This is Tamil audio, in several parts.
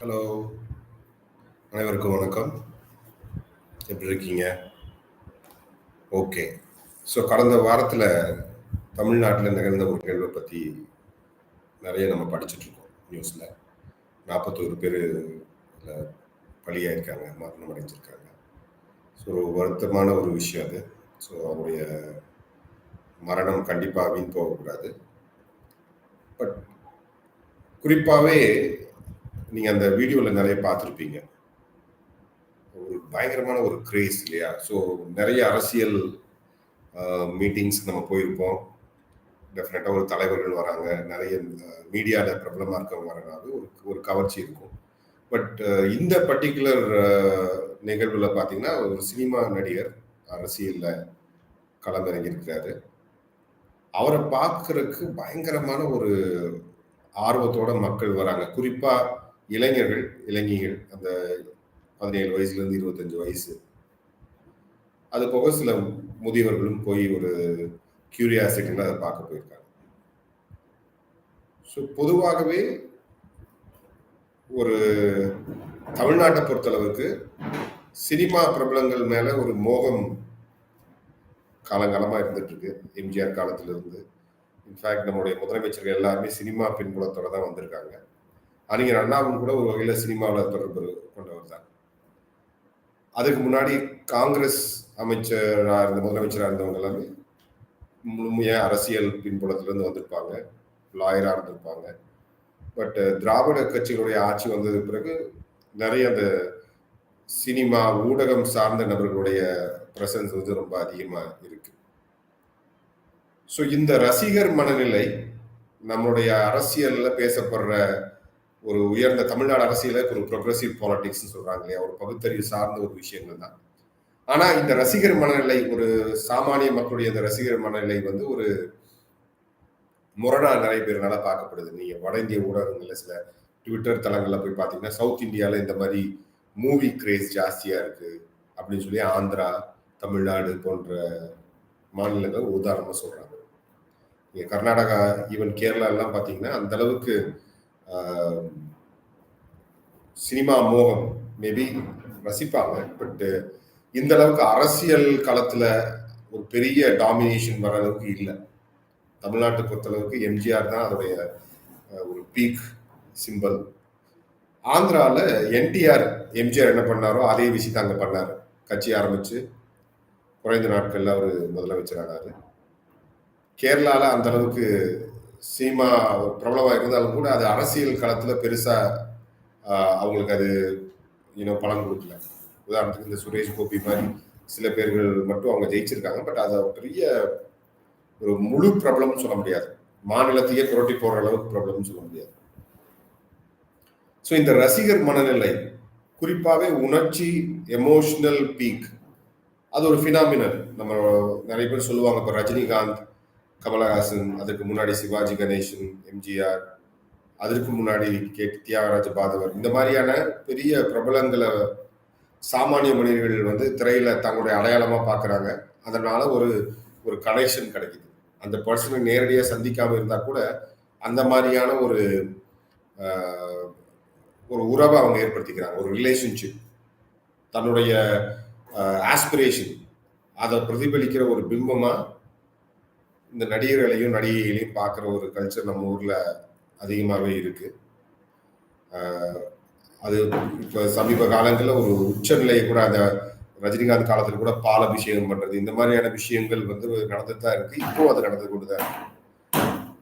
ஹலோ அனைவருக்கும் வணக்கம். எப்படி இருக்கீங்க? ஓகே ஸோ கடந்த வாரத்தில் தமிழ்நாட்டில் நிகழ்ந்த ஒரு நிகழ்வை பற்றி நிறைய நம்ம படிச்சுட்ருக்கோம் நியூஸில் நாற்பத்தோரு பேர் பலியாயிருக்காங்க மரணம் அடைஞ்சிருக்காங்க ஸோ ஒரு வருத்தமான ஒரு விஷயம் அது. ஸோ அவருடைய மரணம் கண்டிப்பாக வீண் போகக்கூடாது. பட் குறிப்பாகவே நீங்கள் அந்த வீடியோவில் நிறைய பார்த்துருப்பீங்க. ஒரு பயங்கரமான ஒரு கிரேஸ் இல்லையா? ஸோ நிறைய அரசியல் மீட்டிங்ஸ் நம்ம போயிருப்போம். டெஃபினட்டாக ஒரு தலைவர்கள் வராங்க. நிறைய மீடியாவில் பிரபலமாக இருக்கவங்க வரனாலும் ஒரு ஒரு கவர்ச்சி இருக்கும். பட் இந்த பர்டிகுலர் நிகழ்வில் பார்த்தீங்கன்னா ஒரு சினிமா நடிகர் அரசியலில் களமிறங்கியிருக்கிறாரு. அவரை பார்க்கறதுக்கு பயங்கரமான ஒரு ஆர்வத்தோட மக்கள் வராங்க. குறிப்பாக இளைஞர்கள் இளைஞர்கள் அந்த பதினேழு வயசுலேருந்து இருபத்தஞ்சு வயசு. அது போக சில முதியவர்களும் போய் ஒரு கியூரியாசிட்டியில் அதை பார்க்க போயிருக்காங்க. ஸோ பொதுவாகவே ஒரு தமிழ்நாட்டை பொறுத்தளவுக்கு சினிமா பிரபலங்கள் மேலே ஒரு மோகம் காலங்காலமாக இருந்துட்டுருக்கு. எம்ஜிஆர் காலத்திலிருந்து. இன்ஃபேக்ட் நம்முடைய முதலமைச்சர்கள் எல்லாருமே சினிமா பின்புலத்தோடு தான் வந்திருக்காங்க. அறிஞர் அண்ணாவும் கூட ஒரு வகையில் சினிமாவில் தொடர்பு கொண்டவர் தான் அதுக்கு முன்னாடி காங்கிரஸ் அமைச்சராக இருந்த முதலமைச்சராக இருந்தவங்க எல்லாமே முழுமையாக அரசியல் பின்புலத்திலேருந்து வந்திருப்பாங்க லாயராக இருந்திருப்பாங்க. பட் திராவிட கட்சிகளுடைய ஆட்சி வந்ததுக்கு பிறகு நிறைய அந்த சினிமா ஊடகம் சார்ந்த நபர்களுடைய பிரசன்ஸ் வந்து ரொம்ப அதிகமாக இருக்கு. ஸோ இந்த ரசிகர் மனநிலை நம்மளுடைய அரசியலில் பேசப்படுற ஒரு உயர்ந்த தமிழ்நாடு அரசியலுக்கு ஒரு ப்ரொக்ரஸிவ் பாலிடிக்ஸ் சொல்றாங்க இல்லையா? ஒரு பகுத்தறிவு சார்ந்த ஒரு விஷயங்கள் தான். ஆனா இந்த ரசிகர் மனநிலை ஒரு சாமானிய மக்களுடைய அந்த ரசிகர் மனநிலை வந்து ஒரு முரணா நிறைய பேர்னால பார்க்கப்படுது. நீங்க வட இந்திய ஊடகங்கள்ல சில ட்விட்டர் தளங்கள்ல போய் பார்த்தீங்கன்னா சவுத் இந்தியாவில் இந்த மாதிரி மூவி கிரேஸ் ஜாஸ்தியா இருக்கு அப்படின்னு சொல்லி ஆந்திரா தமிழ்நாடு போன்ற மாநிலங்கள் உதாரணமா சொல்றாங்க. இங்க கர்நாடகா ஈவன் கேரளா எல்லாம் பார்த்தீங்கன்னா அந்த அளவுக்கு சினிமா மோகம் மேபி ரசிப்பாங்க பட் இந்த அளவுக்கு அரசியல் களத்துல ஒரு பெரிய டாமினேஷன் வர அளவுக்கு இல்லை. தமிழ்நாட்டை பொறுத்தளவுக்கு எம்ஜிஆர் தான் அதோடைய ஒரு பீக் சிம்பல் ஆந்திராவில் என்டிஆர் எம்ஜிஆர் என்ன பண்ணாரோ அதே விஷயத்தை அங்கே பண்ணார். கட்சி ஆரம்பிச்சு குறைந்த நாட்களில் அவர் முதலமைச்சர் ஆனார். கேரளாவில் அந்த அளவுக்கு சினிமா பிரபலமாக இருந்தாலும் கூட அது அரசியல் களத்தில் பெருசாக அவங்களுக்கு அது இன்னும் பலன் கொடுக்கல. உதாரணத்துக்கு இந்த சுரேஷ் கோபி மாதிரி சில பேர்கள் மட்டும் அவங்க ஜெயிச்சிருக்காங்க. பட் அதை பெரிய ஒரு முழு பிரபலம்னு சொல்ல முடியாது. மாநிலத்தையே புரட்டி போகிற அளவுக்கு பிரபலம்னு சொல்ல முடியாது. ஸோ இந்த ரசிகர் மனநிலை குறிப்பாகவே உணர்ச்சி எமோஷனல் பீக் அது ஒரு ஃபினாமினல் நம்ம நிறைய பேர் சொல்லுவாங்க இப்போ ரஜினிகாந்த் கமலஹாசன் அதுக்கு முன்னாடி சிவாஜி கணேசன் எம்ஜிஆர் அதற்கு முன்னாடி கே. தியாகராஜ பாதவர். இந்த மாதிரியான பெரிய பிரபலங்களை சாமானிய மனிதர்கள் வந்து திரையில தங்களுடைய அடையாளமா பார்க்குறாங்க அதனால ஒரு ஒரு கனெக்ஷன் கிடைக்குது. அந்த பர்சனை நேரடியாக சந்திக்காம இருந்தா கூட அந்த மாதிரியான ஒரு ஒரு உறவை அவங்க ஏற்படுத்திக்கிறாங்க. ஒரு ரிலேஷன்ஷிப் தன்னுடைய ஆஸ்பிரேஷன் அதை பிரதிபலிக்கிற ஒரு பிம்பமாக இந்த நடிகர்களையும் நடிகைகளையும் பார்க்குற ஒரு கல்ச்சர் நம்ம ஊரில் அதிகமாகவே இருக்குது அது இப்போ சமீப காலங்களில் ஒரு உச்சநிலையை கூட அந்த ரஜினிகாந்த் காலத்தில் கூட பால் அபிஷேகம் பண்ணுறது இந்த மாதிரியான விஷயங்கள் வந்து நடந்துட்டு தான் இருக்குது இப்போவும் அது நடந்து கொண்டு தான் இருக்குது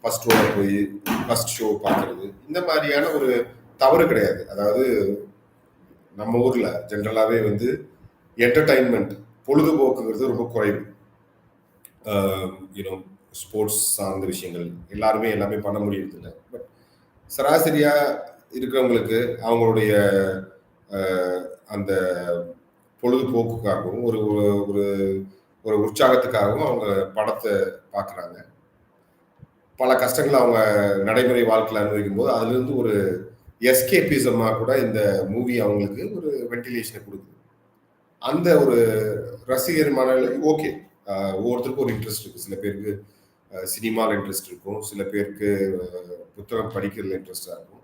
ஃபர்ஸ்ட் ஷோ போய் ஃபர்ஸ்ட் ஷோ பார்க்குறது இந்த மாதிரியான ஒரு தவறு கிடையாது. அதாவது நம்ம ஊரில் ஜென்ரலாகவே வந்து என்டர்டைன்மெண்ட் பொழுதுபோக்குங்கிறது ரொம்ப குறைவு. யூனோ ஸ்போர்ட்ஸ் சார்ந்த விஷயங்கள். எல்லாருமே எல்லாமே பண்ண முடியறது இல்லை பட் சராசரியாக இருக்கிறவங்களுக்கு அவங்களுடைய அந்த பொழுதுபோக்குக்காகவும் ஒரு ஒரு ஒரு உற்சாகத்துக்காகவும் அவங்க படத்தை பார்க்குறாங்க. பல கஷ்டங்களை அவங்க நடைமுறை வாழ்க்கையில் அனுபவிக்கும் போது அதுலேருந்து ஒரு எஸ்கேபிசமாக கூட இந்த மூவி அவங்களுக்கு ஒரு வென்டிலேஷனை கொடுக்குது. அந்த ஒரு ரசிகர் மனநிலை ஓகே. ஒவ்வொருத்தருக்கும் ஒரு இன்ட்ரெஸ்ட் இருக்குது சில பேருக்கு சினிமாவில் இன்ட்ரெஸ்ட் இருக்கும். சில பேருக்கு புத்தகம் படிக்கிறதுல இன்ட்ரெஸ்டாக இருக்கும்.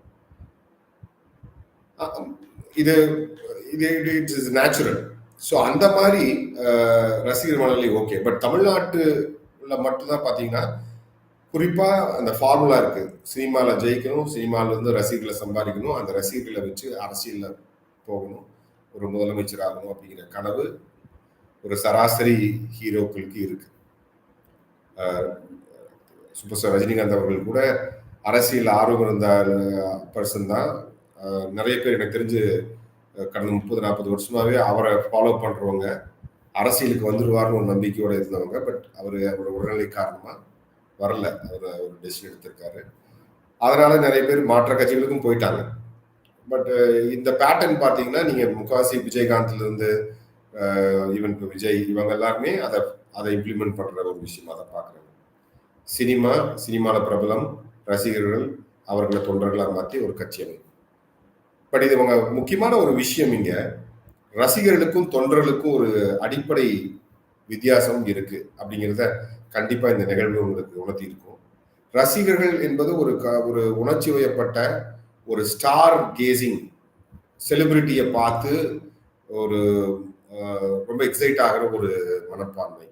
இது இது இட் இஸ் நேச்சுரல் ஸோ அந்த மாதிரி ரசிகர் மனநிலை ஓகே பட் தமிழ்நாட்டுல மட்டும்தான் பார்த்தீங்கன்னா குறிப்பாக அந்த ஃபார்முலா இருக்கு. சினிமாவில் ஜெயிக்கணும் சினிமாவில் இருந்து ரசிகர்களை சம்பாதிக்கணும் அந்த ரசிகர்களை வச்சு அரசியலில் போகணும். ஒரு முதலமைச்சர் ஆகணும் அப்படிங்கிற கனவு ஒரு சராசரி ஹீரோக்களுக்கு இருக்குது சூப்பர் ஸ்டார் ரஜினிகாந்த் அவர்கள் கூட அரசியல் ஆர்வம் இருந்த பர்சன் தான். நிறைய பேர் எனக்கு தெரிஞ்சு கடந்த முப்பது நாற்பது வருஷமாகவே அவரை ஃபாலோ பண்ணுறவங்க அரசியலுக்கு வந்துடுவார்னு ஒரு நம்பிக்கையோடு இருந்தவங்க. பட் அவர் அவரோட உடல்நிலை காரணமாக வரல. அவர் ஒரு டெசிஷன் எடுத்திருக்காரு. அதனால நிறைய பேர் மாற்ற கட்சிகளுக்கும் போயிட்டாங்க. பட் இந்த பேட்டர்ன் பார்த்தீங்கன்னா நீங்கள் முக்காசி விஜயகாந்த்லேருந்து ஈவன் விஜய் இவங்க எல்லாருமே அதை அதை இம்ப்ளிமெண்ட் பண்ணுற ஒரு விஷயமா அதை பார்க்குறாங்க சினிமா சினிமாவில் பிரபலம் ரசிகர்கள் அவர்களை தொண்டர்களாக மாற்றி ஒரு கட்சி அமைப்பு பட் இது இவங்க முக்கியமான ஒரு விஷயம் இங்கே. ரசிகர்களுக்கும் தொண்டர்களுக்கும் ஒரு அடிப்படை வித்தியாசம் இருக்கு அப்படிங்கிறத கண்டிப்பா இந்த நிகழ்வு உங்களுக்கு உணர்த்தி இருக்கும். ரசிகர்கள் என்பது ஒரு க ஒரு உணர்ச்சி வயப்பட்ட ஒரு ஸ்டார் கேசிங் செலிபிரிட்டியை பார்த்து ஒரு ரொம்ப எக்ஸைட் ஆகிற ஒரு மனப்பான்மை.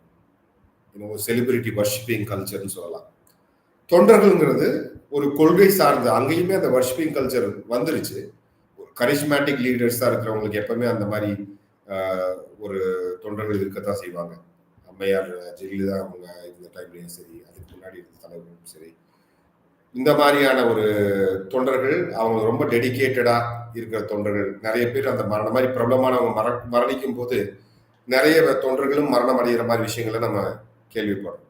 ஒரு செலிபிரிட்டி வர்ஷிப்பிங் கல்ச்சர்னு சொல்லலாம். தொண்டர்கள்ங்கிறது ஒரு கொள்கை சார்ந்த அங்கேயுமே அந்த வர்ஷிப்பிங் கல்ச்சர் வந்துருச்சு. கரிஷ்மேட்டிக் லீடர்ஸாக இருக்கிறவங்களுக்கு எப்பவுமே அந்த மாதிரி ஒரு தொண்டர்கள் இருக்கத்தான் செய்வாங்க. அம்மையார் ஜெயலலிதா அவங்க இந்த டைம்லையும் சரி அதுக்கு முன்னாடி இருந்த தலைவர்களும் சரி. இந்த மாதிரியான ஒரு தொண்டர்கள் அவங்க ரொம்ப டெடிக்கேட்டடாக இருக்கிற தொண்டர்கள். நிறைய பேர் அந்த மரண மாதிரி பிரபலமானவங்க மர மரணிக்கும் போது நிறைய தொண்டர்களும் மரணம் அடைகிற மாதிரி விஷயங்களை நம்ம கேள்விப்படுறோம்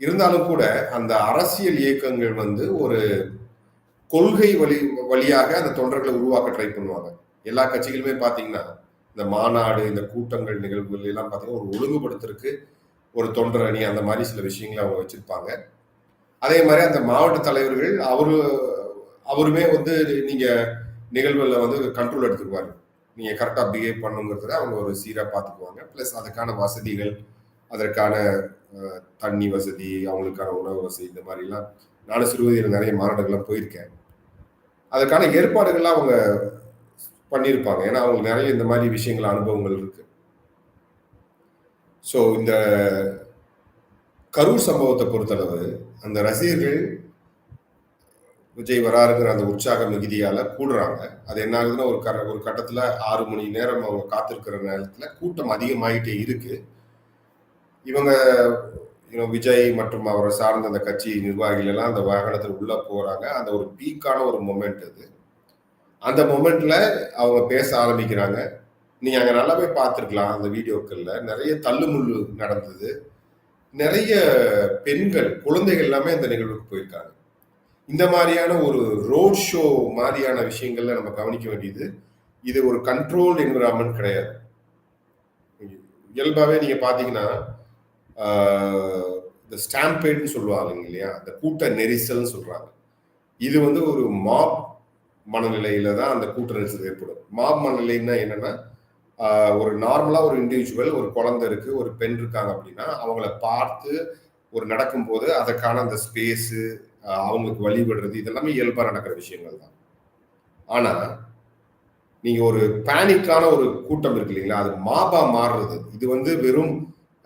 இருந்தாலும் கூட அந்த அரசியல் இயக்கங்கள் வந்து ஒரு கொள்கை வழி வழியாக அந்த தொண்டர்களை உருவாக்க ட்ரை பண்ணுவாங்க. எல்லா கட்சிகளுமே பார்த்தீங்கன்னா இந்த மாநாடு இந்த கூட்டங்கள் நிகழ்வுகள் எல்லாம் பார்த்தீங்கன்னா ஒரு ஒழுங்குபடுத்துறதுக்கு ஒரு தொண்டர் அணி அந்த மாதிரி சில விஷயங்களை அவங்க வச்சிருப்பாங்க. அதே மாதிரி அந்த மாவட்ட தலைவர்கள் அவரு அவருமே வந்து நீங்க நிகழ்வுகளில் வந்து கண்ட்ரோல் எடுத்துக்குவாரு. நீங்க கரெக்டாக பிஹேவ் பண்ணுங்கிறத அவங்க ஒரு சீராக பார்த்துக்குவாங்க. ப்ளஸ் அதுக்கான வசதிகள் அதற்கான தண்ணி வசதி அவங்களுக்கான உணவு வசதி இந்த மாதிரிலாம் நானும் சிறுவதியில் நிறைய மாநாடுகள்லாம் போயிருக்கேன். அதற்கான ஏற்பாடுகள்லாம் அவங்க பண்ணியிருப்பாங்க. ஏன்னா அவங்களுக்கு நிறைய இந்த மாதிரி விஷயங்கள் அனுபவங்கள் இருக்கு. ஸோ இந்த கரூர் சம்பவத்தை பொறுத்தளவு அந்த ரசிகர்கள் விஜய் வராருங்கிற அந்த உற்சாக மிகுதியால் கூடுறாங்க. அது என்ன ஆகுதுன்னா ஒரு கர ஒரு கட்டத்தில் ஆறு மணி நேரம் அவங்க காத்திருக்கிற நேரத்தில் கூட்டம் அதிகமாகிட்டே இருக்குது இவங்க விஜய் மற்றும் அவரை சார்ந்த அந்த கட்சி நிர்வாகிகள் எல்லாம் அந்த வாகனத்தில் உள்ள போறாங்க. அந்த ஒரு பீக்கான ஒரு மொமெண்ட் அது. அந்த மொமெண்ட்ல அவங்க பேச ஆரம்பிக்கிறாங்க. நீங்க அங்க நல்லாவே பார்த்துருக்கலாம் அந்த வீடியோக்கள்ல. நிறைய தள்ளுமுள்ளு நடந்தது. நிறைய பெண்கள் குழந்தைகள் எல்லாமே இந்த நிகழ்வுக்கு போயிருக்காங்க. இந்த மாதிரியான ஒரு ரோட் ஷோ மாதிரியான விஷயங்கள்ல நம்ம கவனிக்க வேண்டியது இது ஒரு கண்ட்ரோல் என்விரான்மெண்ட் கிடையாது. இயல்பாவே நீங்க பாத்தீங்கன்னா இந்த ஸ்டாம்பேட்னு சொல்லுவாங்க இல்லையா? அந்த கூட்ட நெரிசல்னு சொல்றாங்க. இது வந்து ஒரு மாப் மனநிலையில தான் அந்த கூட்ட நெரிசல் ஏற்படும். மாப் மனநிலைன்னா என்னன்னா ஒரு நார்மலா ஒரு இண்டிவிஜுவல் ஒரு குழந்தை இருக்கு ஒரு பெண் இருக்காங்க அப்படின்னா அவங்கள பார்த்து ஒரு நடக்கும்போது அதற்கான அந்த ஸ்பேஸு அவங்களுக்கு வழிபடுறது இதெல்லாமே இயல்பாக நடக்கிற விஷயங்கள் தான். ஆனால் நீங்கள் ஒரு பேனிக்கான ஒரு கூட்டம் இருக்கு இல்லைங்களா? அது மாபா மாறுறது. இது வந்து வெறும்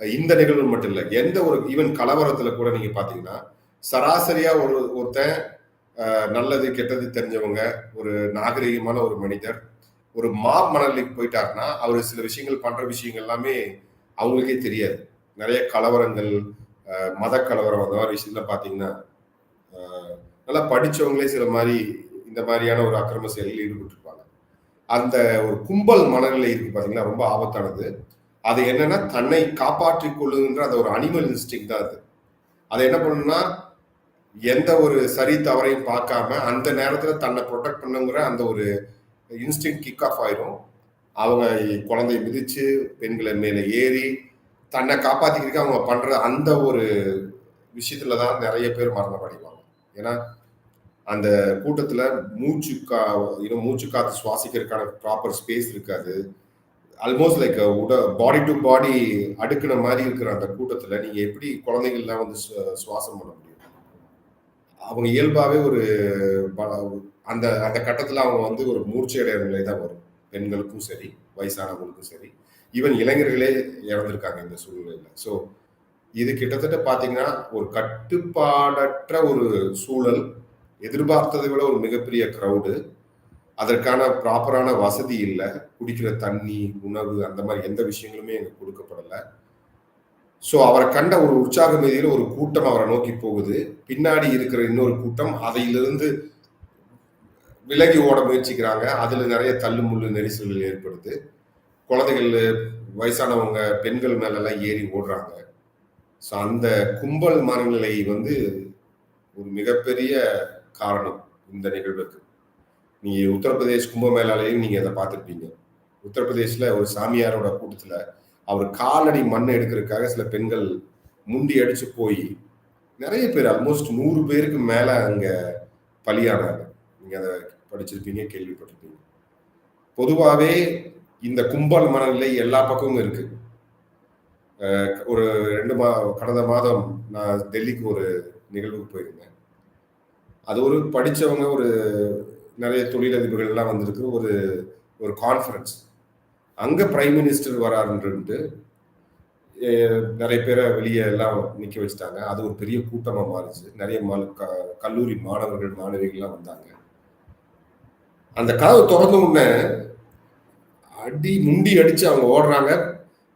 இந்த நிகழ்வு மட்டும் இல்லை எந்த ஒரு ஈவன் கலவரத்துல கூட நீங்க பாத்தீங்கன்னா சராசரியா ஒரு ஒருத்தன் நல்லது கெட்டது தெரிஞ்சவங்க ஒரு நாகரிகமான ஒரு மனிதர் ஒரு மா மணலுக்கு போயிட்டாருன்னா அவர் சில விஷயங்கள் பண்ற விஷயங்கள் எல்லாமே அவங்களுக்கே தெரியாது. நிறைய கலவரங்கள் மத கலவரம் அந்த மாதிரி விஷயத்துல பார்த்தீங்கன்னா நல்லா படித்தவங்களே சில மாதிரி இந்த மாதிரியான ஒரு அக்கிரம செயலில் ஈடுபட்டிருப்பாங்க. அந்த ஒரு கும்பல் மனநிலை இருக்கு பார்த்தீங்கன்னா ரொம்ப ஆபத்தானது. அது என்னன்னா தன்னை காப்பாற்றி கொள்ளுதுன்ற அது ஒரு அனிமல் இன்ஸ்டிங் தான் அது. அதை என்ன பண்ணணும்னா எந்த ஒரு சரி தவறையும் பார்க்காம அந்த நேரத்தில் தன்னை ப்ரொடெக்ட் பண்ணுங்கிற அந்த ஒரு இன்ஸ்டிங் கிக் ஆஃப் ஆயிரும். அவங்க குழந்தைய மிதிச்சு பெண்களை மேலே ஏறி தன்னை காப்பாத்திக்கிறதுக்கு அவங்க பண்ற அந்த ஒரு விஷயத்துல தான் நிறைய பேர் மரணம் அடைவாங்க ஏன்னா அந்த கூட்டத்தில் மூச்சு கா இன்னும் மூச்சு காத்து சுவாசிக்கிறதுக்கான ப்ராப்பர் ஸ்பேஸ் இருக்காது. ஆல்மோஸ்ட் லைக் உட பாடி டு பாடி அடுக்கின மாதிரி இருக்கிற அந்த கூட்டத்தில் நீங்கள் எப்படி குழந்தைகள்லாம் வந்து சுவாசம் பண்ண முடியும் அவங்க இயல்பாகவே ஒரு அந்த அந்த கட்டத்தில் அவங்க வந்து ஒரு மூர்ச்சை நிலை தான் வரும். பெண்களுக்கும் சரி, வயசானவங்களுக்கும் சரி. ஈவன் இளைஞர்களே இறந்துருக்காங்க இந்த சூழ்நிலையில் ஸோ இது கிட்டத்தட்ட பார்த்தீங்கன்னா, ஒரு கட்டுப்பாடற்ற ஒரு சூழல். எதிர்பார்த்ததை விட ஒரு மிகப்பெரிய க்ரௌடு அதற்கான ப்ராப்பரான வசதி இல்லை குடிக்கிற தண்ணி, உணவு அந்த மாதிரி எந்த விஷயங்களுமே எங்களுக்கு கொடுக்கப்படலை ஸோ அவரை கண்ட ஒரு உற்சாக மீதியில் ஒரு கூட்டம் அவரை நோக்கி போகுது. பின்னாடி இருக்கிற இன்னொரு கூட்டம் அதையிலிருந்து விலகி ஓட முயற்சிக்கிறாங்க. அதில் நிறைய தள்ளு தள்ளுமுள்ளு நெரிசல்கள் ஏற்படுது. குழந்தைகள், வயசானவங்க, பெண்கள் மேலெல்லாம் ஏறி ஓடுறாங்க. ஸோ அந்த கும்பல் மனநிலை வந்து ஒரு மிகப்பெரிய காரணம் இந்த நிகழ்வுக்கு. நீங்க உத்தரப்பிரதேஷ் கும்பமேளாலையும் நீங்க அதை பார்த்துருப்பீங்க உத்தரப்பிரதேஷ்ல ஒரு சாமியாரோட கூட்டத்தில் அவர் காலடி மண் எடுக்கிறதுக்காக சில பெண்கள் முண்டி அடிச்சு போய் நிறைய பேர் ஆல்மோஸ்ட் நூறு பேருக்கு மேலே அங்கே பலியானாங்க. நீங்கள் அதை படிச்சிருப்பீங்க, கேள்விப்பட்டிருப்பீங்க. பொதுவாகவே இந்த கும்பல் மனநிலை எல்லா பக்கமும் இருக்கு. ஒரு ரெண்டு மா கடந்த மாதம் நான் டெல்லிக்கு ஒரு நிகழ்வுக்கு போயிருந்தேன். அது ஒரு படித்தவங்க ஒரு நெறைய தொழிலதிபர்கள்லாம் வந்திருக்கு. ஒரு ஒரு கான்ஃபரன்ஸ். அங்க பிரைம் மினிஸ்டர் வராருன்ட்டு, நிறைய பேரை வெளியே எல்லாம் நிக்க வச்சுட்டாங்க. அது ஒரு பெரிய கூட்டமா மாறிச்சு நிறைய மல் க கல்லூரி மாணவர்கள், மாணவிகள்லாம் வந்தாங்க. அந்த கதவு திறந்த உடனே, அடி முண்டி அடிச்சு அவங்க ஓடுறாங்க.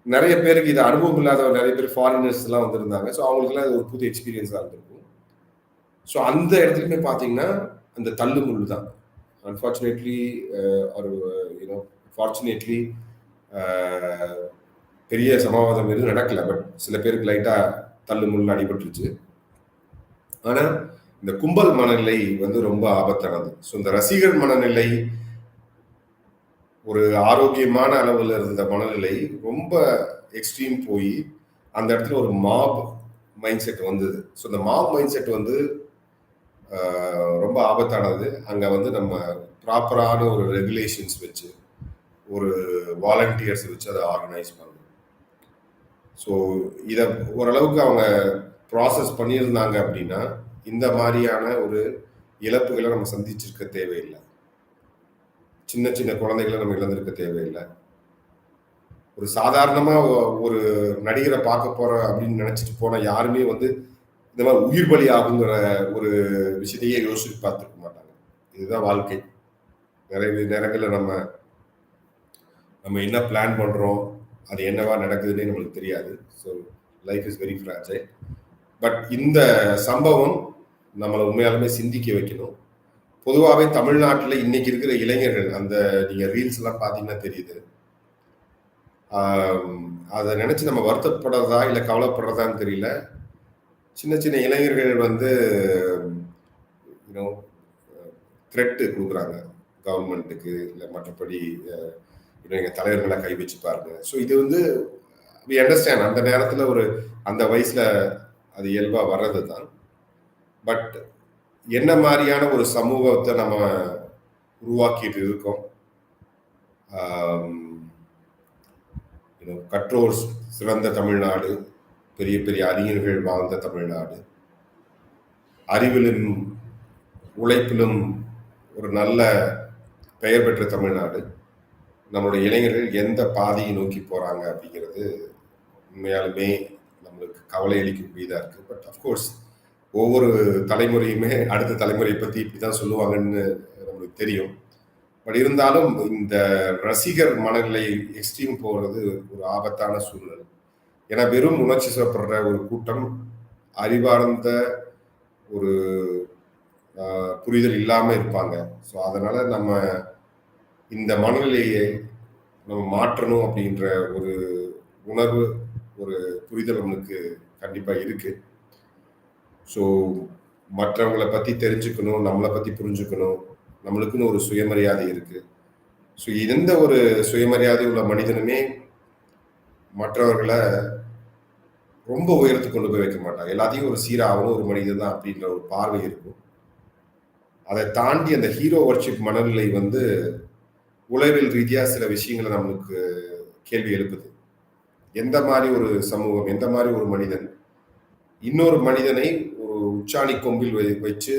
நிறைய பேருக்கு இது அனுபவம் இல்லாத நிறைய பேர் ஃபாரினர்ஸ்லாம் வந்திருந்தாங்க. ஸோ அவங்களுக்குலாம் இது ஒரு புது எக்ஸ்பீரியன்ஸாக இருந்திருக்கும். ஸோ அந்த இடத்துலயுமே பார்த்தீங்கன்னா, அந்த தள்ளுமுள்ளு தான். அன்ஃபார்ச்சுனேட்லி அ ஃபார்ச்சுனேட்லி பெரிய சமாவாதம் எதுவும் நடக்கல. பட் சில பேருக்கு லைட்டா தள்ளுமுள்னு அடிபட்டுருச்சு. ஆனால் இந்த கும்பல் மனநிலை வந்து ரொம்ப ஆபத்தானது. ஸோ இந்த ரசிகர் மனநிலை ஒரு ஆரோக்கியமான அளவில் இருந்த மனநிலை ரொம்ப எக்ஸ்ட்ரீம் போய் அந்த இடத்துல ஒரு மாப் மைண்ட் செட் வந்தது. ஸோ இந்த மாப் மைண்ட் செட் வந்து ரொம்ப ஆபத்தானது. அங்கே வந்து நம்ம ப்ராப்பரான ஒரு ரெகுலேஷன்ஸ் வச்சு, ஒரு வாலண்டியர்ஸ் வச்சு அதை ஆர்கனைஸ் பண்ணணும். ஸோ இதை ஓரளவுக்கு அவங்க ப்ராசஸ் பண்ணியிருந்தாங்க அப்படின்னா, இந்த மாதிரியான ஒரு இழப்புகளை நம்ம சந்திச்சிருக்க தேவையில்லை சின்ன சின்ன குழந்தைகளை நம்ம இழந்திருக்க தேவையில்லை ஒரு சாதாரணமாக ஒரு நடிகரை பார்க்க போகிற அப்படின்னு நினச்சிட்டு போன யாருமே வந்து, இந்த மாதிரி உயிர் பலி ஆகுங்கிற ஒரு விஷயத்தையே யோசிச்சு பார்த்துருக்க மாட்டாங்க. இதுதான் வாழ்க்கை. நிறைய நேரங்களில் நம்ம நம்ம என்ன பிளான் பண்ணுறோம் அது என்னவா நடக்குதுன்னே நம்மளுக்கு தெரியாது. So life is very fragile. But இந்த சம்பவம் நம்மளை உண்மையாலுமே சிந்திக்க வைக்கணும். பொதுவாகவே தமிழ்நாட்டில் இன்னைக்கு இருக்கிற இளைஞர்கள், அந்த நீங்கள் ரீல்ஸ் எல்லாம் பார்த்தீங்கன்னா தெரியுது. அதை நினச்சி நம்ம வருத்தப்படுறதா, இல்லை கவலைப்படுறதான்னு தெரியல. சின்ன சின்ன இளைஞர்கள் வந்து த்ரெட்டு கொடுக்குறாங்க கவர்மெண்ட்டுக்கு இல்லை மற்றபடி எங்கள் தலைவர்களை கை வச்சு பாருங்க. ஸோ இது வந்து வி அண்டர்ஸ்டாண்ட் அந்த நேரத்தில் ஒரு அந்த வயசில் அது இயல்பாக வர்றது தான். பட் என்ன மாதிரியான ஒரு சமூகத்தை நம்ம உருவாக்கிட்டு இருக்கோம். கற்றோர் சிறந்த தமிழ்நாடு, பெரிய பெரிய அறிஞர்கள் வாழ்ந்த தமிழ்நாடு. அறிவிலும், உழைப்பிலும் ஒரு நல்ல பெயர் பெற்ற தமிழ்நாடு. நம்மளுடைய இளைஞர்கள் எந்த பாதையை நோக்கி போகிறாங்க அப்படிங்கிறது உண்மையாலுமே நம்மளுக்கு கவலை அளிக்கக்கூடியதாக இருக்குது பட் அஃப்கோர்ஸ் ஒவ்வொரு தலைமுறையுமே அடுத்த தலைமுறையை பற்றி இப்படி தான் சொல்லுவாங்கன்னு நம்மளுக்கு தெரியும். பட் இருந்தாலும் இந்த ரசிகர் மனநிலை எக்ஸ்ட்ரீம் போகிறது ஒரு ஆபத்தான சூழ்நிலை ஏன்னா வெறும் உணர்ச்சி சொல்லப்படுற ஒரு கூட்டம், அறிவார்ந்த ஒரு புரிதல் இல்லாமல் இருப்பாங்க. ஸோ அதனால் நம்ம இந்த மனநிலையை நம்ம மாற்றணும் அப்படின்ற ஒரு உணர்வு, ஒரு புரிதல் நம்மளுக்கு கண்டிப்பாக இருக்குது ஸோ மற்றவங்களை பற்றி தெரிஞ்சுக்கணும், நம்மளை பற்றி புரிஞ்சுக்கணும். நம்மளுக்குன்னு ஒரு சுயமரியாதை இருக்குது ஸோ எந்த ஒரு சுயமரியாதை உள்ள மனிதனுமே மற்றவர்களை ரொம்ப உயரத்துக்கு கொண்டு போய் வைக்க மாட்டாங்க. எல்லாத்தையும் ஒரு சீராகனும் ஒரு மனிதன் தான் அப்படின்ற ஒரு பார்வை இருக்கும். அதை தாண்டி அந்த ஹீரோ வொர்ஷிப் மனநிலை வந்து உளவியல் ரீதியாக சில விஷயங்கள நம்மளுக்கு கேள்வி எழுப்புது. எந்த மாதிரி ஒரு சமூகம், எந்த மாதிரி ஒரு மனிதன், இன்னொரு மனிதனை ஒரு உச்சாணி கொம்பில் வச்சு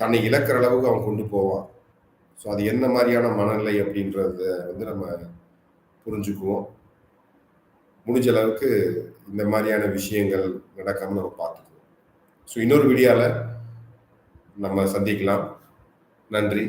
தன்னை இழக்கிற அளவுக்கு அவன் கொண்டு போவான் ஸோ அது என்ன மாதிரியான மனநிலை அப்படின்றத வந்து நம்ம புரிஞ்சுக்குவோம் முடிஞ்ச அளவுக்கு இந்த மாதிரியான விஷயங்கள் நடக்காம நம்ம பார்த்துக்குவோம். ஸோ இன்னொரு வீடியோவில் நம்ம சந்திக்கலாம். நன்றி.